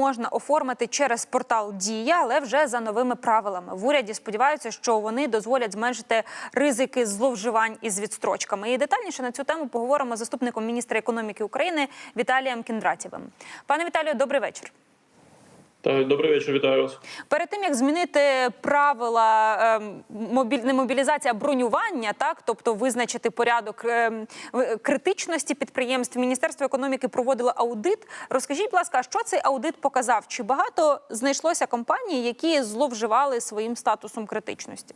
можна оформити через портал Дія, але вже за новими правилами. В уряді сподіваються, що вони дозволять зменшити ризики зловживань із відстрочками. І детальніше на цю тему поговоримо з заступником міністра економіки України Віталієм Кіндратєвим. Пане Віталію, добрий вечір. Так, добрий вечір, вітаю вас. Перед тим як змінити правила ем, не мобілізація, а бронювання, так тобто визначити порядок ем, критичності підприємств, Міністерство економіки проводило аудит. Розкажіть, будь ласка, що цей аудит показав? Чи багато знайшлося компаній, які зловживали своїм статусом критичності?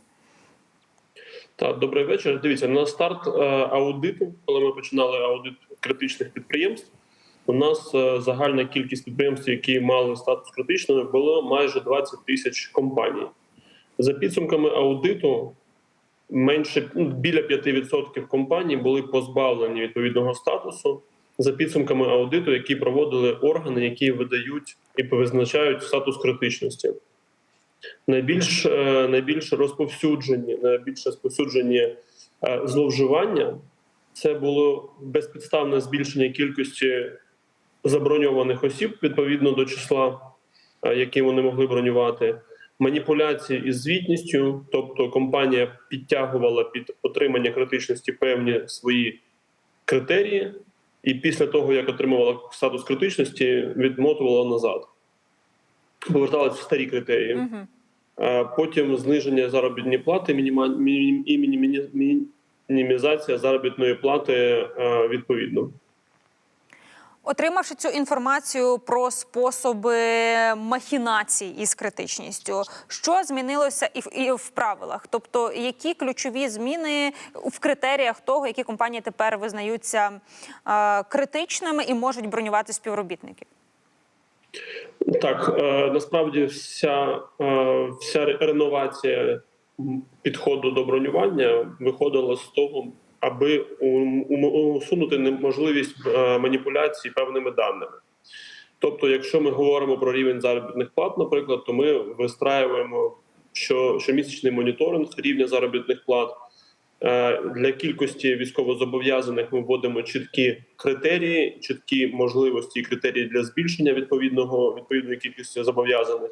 Так, добрий вечір. Дивіться, на старт е, аудиту, коли ми починали аудит критичних підприємств, у нас е, загальна кількість підприємств, які мали статус критичними, було майже 20 тисяч компаній. За підсумками аудиту, менше ну, біля 5% компаній були позбавлені відповідного статусу. За підсумками аудиту, які проводили органи, які видають і визначають статус критичності. найбільш, е, найбільш розповсюджені, найбільш розповсюджені е, зловживання це було безпідставне збільшення кількості заброньованих осіб відповідно до числа, е, які вони могли бронювати. Маніпуляції із звітністю, тобто компанія підтягувала під отримання критичності певні свої критерії, і після того, як отримувала статус критичності, відмотувала назад, поверталася в старі критерії. Угу. Потім зниження заробітної плати і мінімізація заробітної плати е, відповідно. Отримавши цю інформацію про способи махінацій із критичністю, що змінилося і в, і в правилах? Тобто, які ключові зміни в критеріях того, які компанії тепер визнаються е, критичними і можуть бронювати співробітників? Так, е, насправді вся, е, вся реновація підходу до бронювання виходила з того, аби усунути неможливість е, маніпуляцій певними даними. Тобто, якщо ми говоримо про рівень заробітних плат, наприклад, то ми вистраюємо що, щомісячний моніторинг рівня заробітних плат. Е, Для кількості військовозобов'язаних ми вводимо чіткі критерії, чіткі можливості і критерії для збільшення відповідного відповідної кількості зобов'язаних.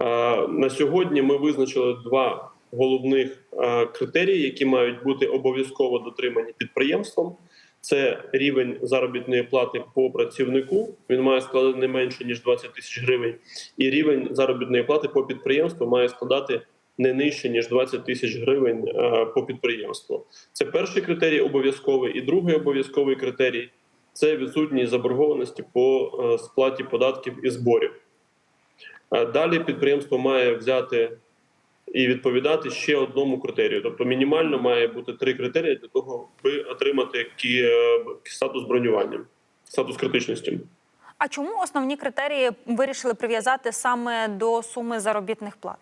Е, На сьогодні ми визначили два головних е, критерії, які мають бути обов'язково дотримані підприємством. Це рівень заробітної плати по працівнику. Він має складати не менше ніж 20 тисяч гривень, і рівень заробітної плати по підприємству має складати не нижче ніж 20 тисяч гривень е, по підприємству. Це перший критерій обов'язковий, і другий обов'язковий критерій це відсутність заборгованості по е, сплаті податків і зборів. Далі підприємство має взяти і відповідати ще одному критерію. Тобто мінімально має бути три критерії для того, аби отримати е, статус бронювання, статус критичності. А чому основні критерії вирішили прив'язати саме до суми заробітних плат?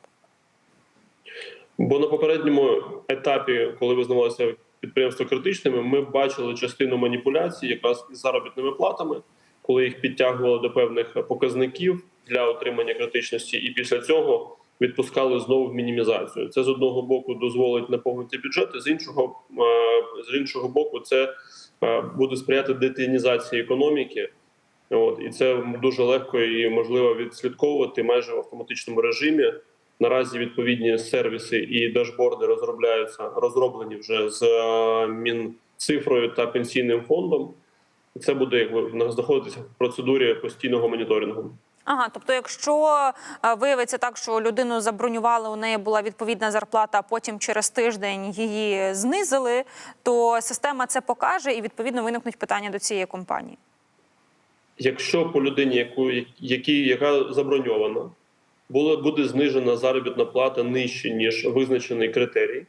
Бо на попередньому етапі, коли визнавалося підприємство критичними, ми бачили частину маніпуляцій якраз із заробітними платами, коли їх підтягували до певних показників для отримання критичності, і після цього відпускали знову в мінімізацію. Це з одного боку дозволить наповнити бюджети, з іншого е, з іншого боку, це е, буде сприяти детінізації економіки. От і це дуже легко і можливо відслідковувати майже в автоматичному режимі. Наразі відповідні сервіси і дашборди розробляються, розроблені вже з е, Мінцифрою та пенсійним фондом. Це буде якби знаходитися в процедурі постійного моніторингу. Ага, тобто, якщо е, виявиться так, що людину забронювали, у неї була відповідна зарплата, а потім через тиждень її знизили, то система це покаже і відповідно виникнуть питання до цієї компанії. Якщо по людині, яку які, яка заброньована, була буде знижена заробітна плата нижче ніж визначений критерій,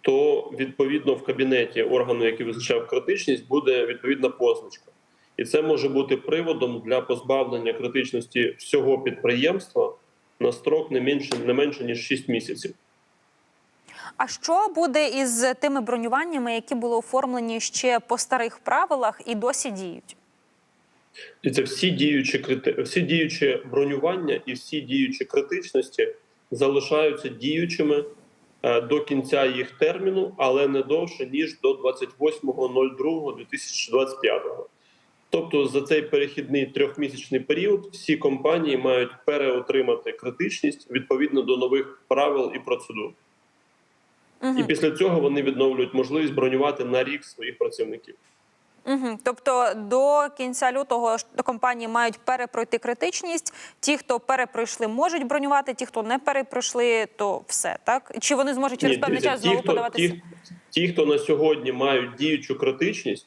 то відповідно в кабінеті органу, який визначав критичність, буде відповідна позначка. І це може бути приводом для позбавлення критичності всього підприємства на строк не менше не менше ніж 6 місяців. А що буде із тими бронюваннями, які були оформлені ще по старих правилах і досі діють? І це всі діючі всі діючі бронювання і всі діючі критичності залишаються діючими е, до кінця їх терміну, але не довше ніж до 28.02.2025. Тобто за цей перехідний трьохмісячний період всі компанії мають переотримати критичність відповідно до нових правил і процедур. І після цього вони відновлюють можливість бронювати на рік своїх працівників. Угу. Тобто до кінця лютого компанії мають перепройти критичність. Ті, хто перепройшли, можуть бронювати. Ті, хто не перепройшли, то все так. Чи вони зможуть через Ні, певний час знову подаватися? ті, ті, хто на сьогодні мають діючу критичність,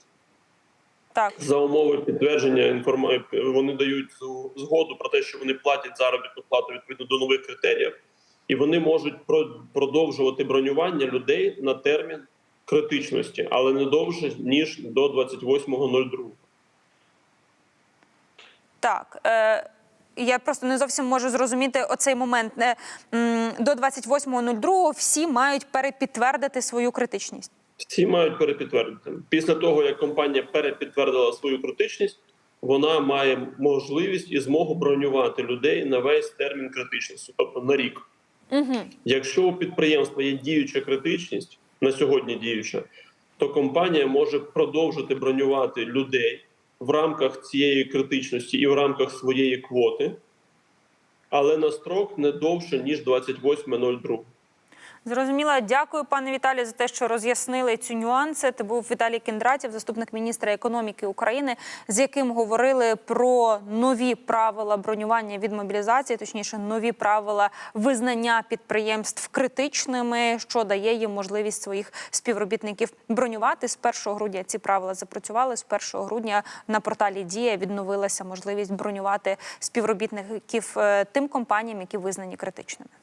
Так. за умови підтвердження інформації, вони дають згоду про те, що вони платять заробітну плату відповідно до нових критеріїв, і вони можуть про- продовжувати бронювання людей на термін критичності, але не довше ніж до 28.02. Так. Е, я просто не зовсім можу зрозуміти оцей момент. Е, до 28.02 всі мають перепідтвердити свою критичність. Всі мають перепідтвердити. Після того, як компанія перепідтвердила свою критичність, вона має можливість і змогу бронювати людей на весь термін критичності, тобто на рік. Угу. Якщо у підприємства є діюча критичність на сьогодні діюча, то компанія може продовжити бронювати людей в рамках цієї критичності і в рамках своєї квоти, але на строк не довше ніж 28.02. Зрозуміла. Дякую, пане Віталію, за те, що роз'яснили ці нюанси. Це був Віталій Кіндратів, заступник міністра економіки України, з яким говорили про нові правила бронювання від мобілізації, точніше, нові правила визнання підприємств критичними, що дає їм можливість своїх співробітників бронювати. З 1 грудня ці правила запрацювали. З 1 грудня на порталі Дія відновилася можливість бронювати співробітників е, тим компаніям, які визнані критичними.